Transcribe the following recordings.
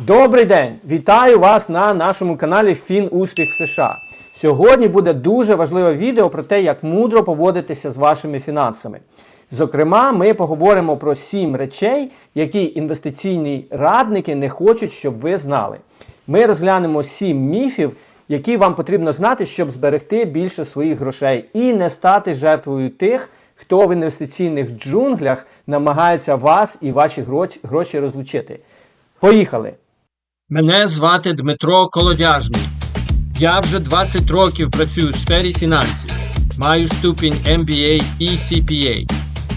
Добрий день! Вітаю вас на нашому каналі Фін Успіх США. Сьогодні буде дуже важливе відео про те, як мудро поводитися з вашими фінансами. Зокрема, ми поговоримо про сім речей, які інвестиційні радники не хочуть, щоб ви знали. Ми розглянемо сім міфів, які вам потрібно знати, щоб зберегти більше своїх грошей і не стати жертвою тих, хто в інвестиційних джунглях намагається вас і ваші гроші розлучити. Поїхали! Мене звати Дмитро Колодяжний. Я вже 20 років працюю в сфері фінансів. Маю ступінь MBA і CPA.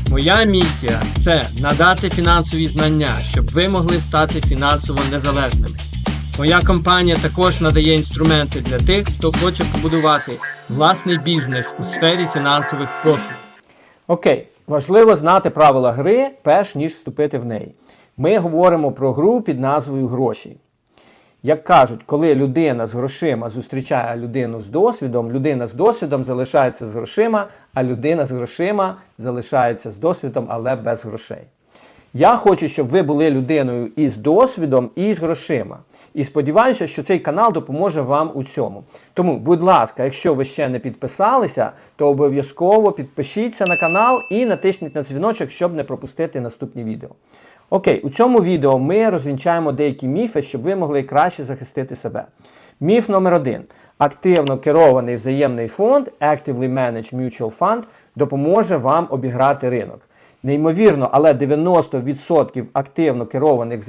Моя місія це надати фінансові знання, щоб ви могли стати фінансово незалежними. Моя компанія також надає інструменти для тих, хто хоче побудувати власний бізнес у сфері фінансових послуг. Окей, важливо знати правила гри, перш ніж вступити в неї. Ми говоримо про гру під назвою гроші. Як кажуть, коли людина з грошима зустрічає людину з досвідом, людина з досвідом залишається з грошима, а людина з грошима залишається з досвідом, але без грошей. Я хочу, щоб ви були людиною і з досвідом, і з грошима. І сподіваюся, що цей канал допоможе вам у цьому. Тому, будь ласка, якщо ви ще не підписалися, то обов'язково підпишіться на канал і натисніть на дзвіночок, щоб не пропустити наступні відео. Окей, у цьому відео ми розвінчаємо деякі міфи, щоб ви могли краще захистити себе. Міф номер один. Активно керований взаємний фонд Actively Managed Mutual Fund допоможе вам обіграти ринок. Неймовірно, але 90% активно керованих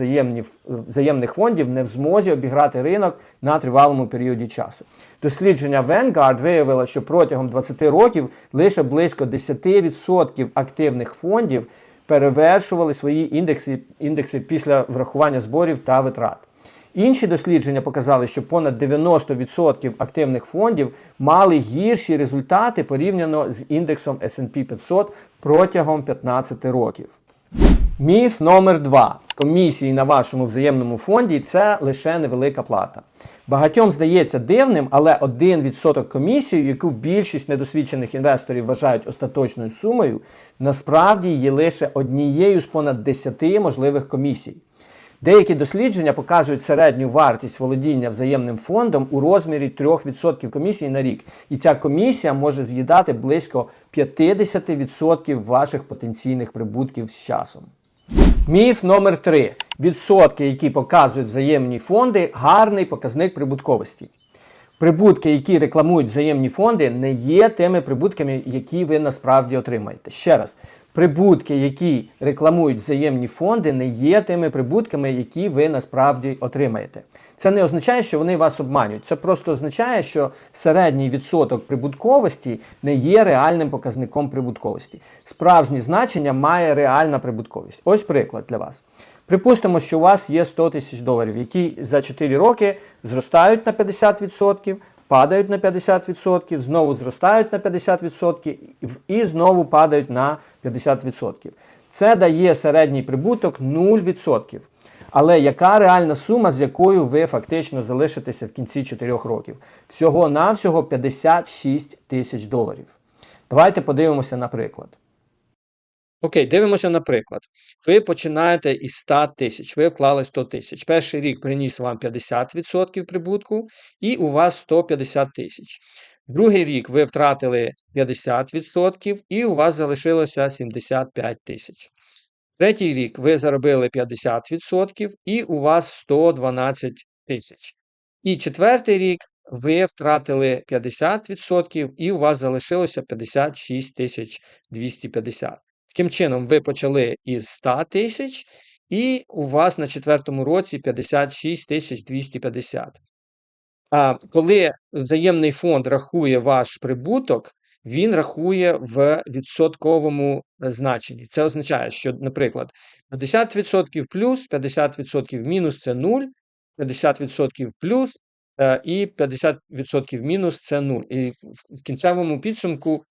взаємних фондів не в змозі обіграти ринок на тривалому періоді часу. Дослідження Vanguard виявило, що протягом 20 років лише близько 10% активних фондів перевершували свої індекси, індекси після врахування зборів та витрат. Інші дослідження показали, що понад 90% активних фондів мали гірші результати порівняно з індексом S&P 500 протягом 15 років. Міф номер два. Комісії на вашому взаємному фонді це лише невелика плата. Багатьом здається дивним, але 1% комісії, яку більшість недосвідчених інвесторів вважають остаточною сумою, насправді є лише однією з понад 10 можливих комісій. Деякі дослідження показують середню вартість володіння взаємним фондом у розмірі 3% комісії на рік. І ця комісія може з'їдати близько 50% ваших потенційних прибутків з часом. Міф номер 3. Відсотки, які показують взаємні фонди, гарний показник прибутковості. Прибутки, які рекламують взаємні фонди, не є тими прибутками, які ви насправді отримаєте. Ще раз, прибутки, які рекламують взаємні фонди, не є тими прибутками, які ви насправді отримаєте. Це не означає, що вони вас обманюють. Це просто означає, що середній відсоток прибутковості не є реальним показником прибутковості. Справжнє значення має реальна прибутковість. Ось приклад для вас. Припустимо, що у вас є 100 тисяч доларів, які за 4 роки зростають на 50%, падають на 50%, знову зростають на 50% і знову падають на 50%. Це дає середній прибуток 0%. Але яка реальна сума, з якою ви фактично залишитеся в кінці 4 років? Всього-навсього 56 тисяч доларів. Давайте подивимося на приклад. Окей, дивимося на приклад. Ви починаєте із 100 тисяч, ви вклали 100 тисяч. Перший рік приніс вам 50% прибутку, і у вас 150 тисяч. Другий рік ви втратили 50%, і у вас залишилося 75 тисяч. Третій рік ви заробили 50%, і у вас 112 тисяч. І четвертий рік ви втратили 50%, і у вас залишилося 56 тисяч 250. Таким чином, ви почали із 100 тисяч, і у вас на четвертому році 56 тисяч 250. А коли взаємний фонд рахує ваш прибуток, він рахує в відсотковому е, значенні. Це означає, що, наприклад, 50% плюс, 50% мінус це 0, 50% плюс е, і 50% мінус це 0. І в кінцевому підсумку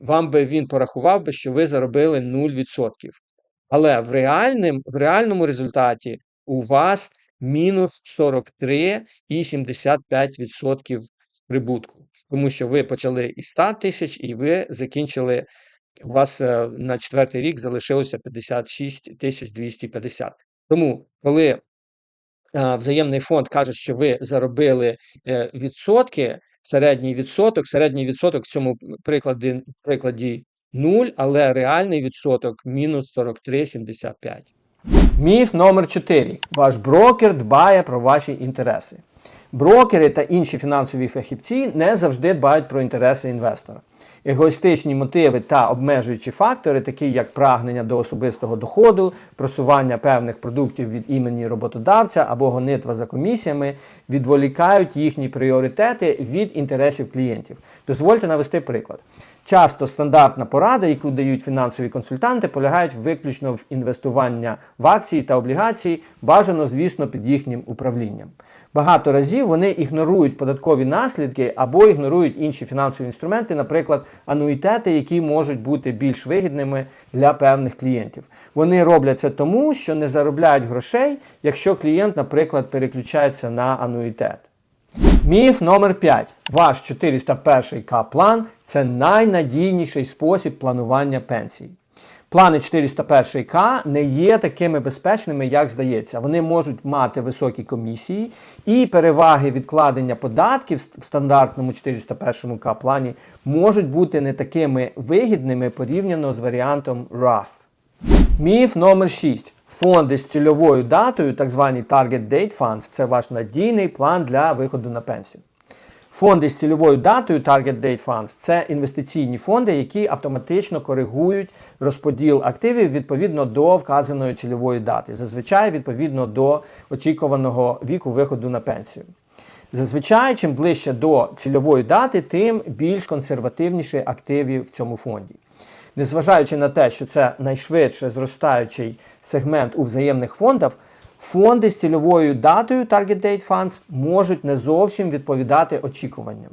вам би він порахував би, що ви заробили 0%. Але в, реальним, в реальному результаті у вас мінус 43,75% прибутку. Тому що ви почали із 100 тисяч і ви закінчили, у вас е, на четвертий рік залишилося 56 тисяч 250. Тому, коли е, взаємний фонд каже, що ви заробили е, відсотки, середній відсоток, середній відсоток в цьому прикладі, прикладі 0, але реальний відсоток мінус 43,75. Міф номер 4. Ваш брокер дбає про ваші інтереси. Брокери та інші фінансові фахівці не завжди дбають про інтереси інвестора. Егоїстичні мотиви та обмежуючі фактори, такі як прагнення до особистого доходу, просування певних продуктів від імені роботодавця або гонитва за комісіями, відволікають їхні пріоритети від інтересів клієнтів. Дозвольте навести приклад. Часто стандартна порада, яку дають фінансові консультанти, полягають виключно в інвестування в акції та облігації, бажано, звісно, під їхнім управлінням. Багато разів вони ігнорують податкові наслідки або ігнорують інші фінансові інструменти, наприклад, ануїтети, які можуть бути більш вигідними для певних клієнтів. Вони роблять це тому, що не заробляють грошей, якщо клієнт, наприклад, переключається на ануїтет. Міф номер 5. Ваш 401к план це найнадійніший спосіб планування пенсій. Плани 401к не є такими безпечними, як здається. Вони можуть мати високі комісії і переваги відкладення податків в стандартному 401к плані можуть бути не такими вигідними порівняно з варіантом Roth. Міф номер 6. Фонди з цільовою датою, так звані Target Date Funds, це ваш надійний план для виходу на пенсію. Фонди з цільовою датою Target Date Funds це інвестиційні фонди, які автоматично коригують розподіл активів відповідно до вказаної цільової дати, зазвичай відповідно до очікуваного віку виходу на пенсію. Зазвичай, чим ближче до цільової дати, тим більш консервативніші активи в цьому фонді. Незважаючи на те, що це найшвидше зростаючий сегмент у взаємних фондах, фонди з цільовою датою Target Date Funds можуть не зовсім відповідати очікуванням.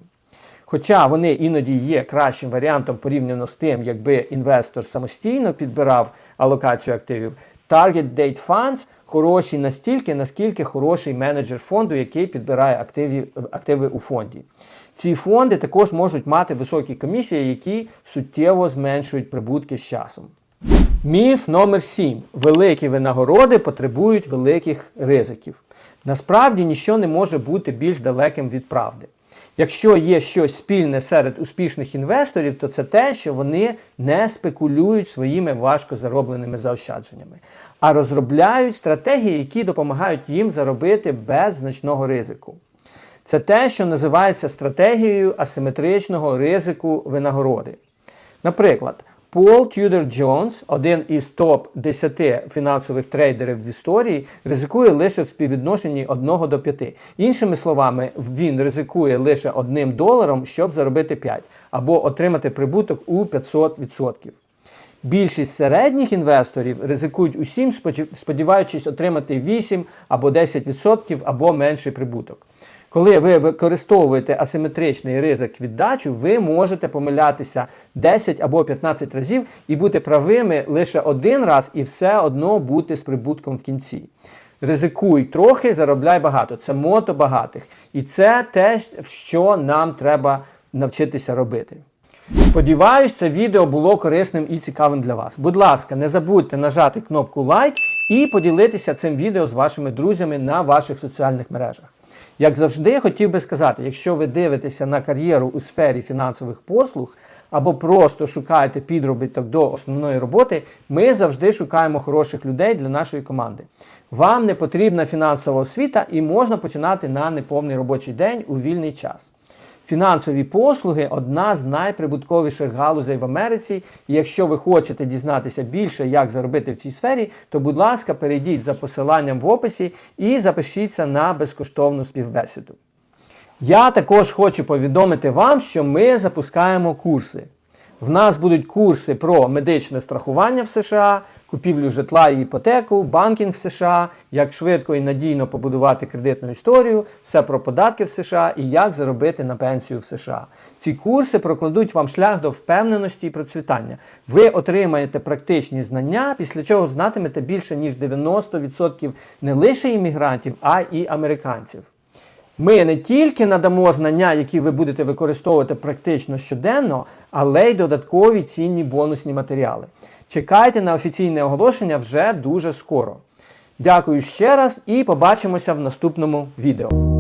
Хоча вони іноді є кращим варіантом порівняно з тим, якби інвестор самостійно підбирав алокацію активів, Target Date Funds хороші настільки, наскільки хороший менеджер фонду, який підбирає активи, активи у фонді. Ці фонди також можуть мати високі комісії, які суттєво зменшують прибутки з часом. Міф номер 7. Великі винагороди потребують великих ризиків. Насправді ніщо не може бути більш далеким від правди. Якщо є щось спільне серед успішних інвесторів, то це те, що вони не спекулюють своїми важко заробленими заощадженнями, а розробляють стратегії, які допомагають їм заробити без значного ризику. Це те, що називається стратегією асиметричного ризику винагороди. Наприклад, Пол Тюдор Джонс, один із топ-10 фінансових трейдерів в історії, ризикує лише в співвідношенні 1 до 5. Іншими словами, він ризикує лише 1 доларом, щоб заробити 5, або отримати прибуток у 500%. Більшість середніх інвесторів ризикують усім, сподіваючись отримати 8 або 10% або менший прибуток. Коли ви використовуєте асиметричний ризик віддачу, ви можете помилятися 10 або 15 разів і бути правими лише один раз і все одно бути з прибутком в кінці. Ризикуй трохи, заробляй багато. Це мото багатих. І це те, що нам треба навчитися робити. Сподіваюсь, це відео було корисним і цікавим для вас. Будь ласка, не забудьте нажати кнопку лайк і поділитися цим відео з вашими друзями на ваших соціальних мережах. Як завжди, хотів би сказати, якщо ви дивитеся на кар'єру у сфері фінансових послуг або просто шукаєте підробіток до основної роботи, ми завжди шукаємо хороших людей для нашої команди. Вам не потрібна фінансова освіта і можна починати на неповний робочий день у вільний час. Фінансові послуги одна з найприбутковіших галузей в Америці. І якщо ви хочете дізнатися більше, як заробити в цій сфері, то, будь ласка, перейдіть за посиланням в описі і запишіться на безкоштовну співбесіду. Я також хочу повідомити вам, що ми запускаємо курси. В нас будуть курси про медичне страхування в США, купівлю житла і іпотеку, банкінг в США, як швидко і надійно побудувати кредитну історію, все про податки в США і як заробити на пенсію в США. Ці курси прокладуть вам шлях до впевненості і процвітання. Ви отримаєте практичні знання, після чого знатимете більше ніж 90% не лише іммігрантів, а й американців. Ми не тільки надамо знання, які ви будете використовувати практично щоденно, але й додаткові цінні бонусні матеріали. Чекайте на офіційне оголошення вже дуже скоро. Дякую ще раз і побачимося в наступному відео.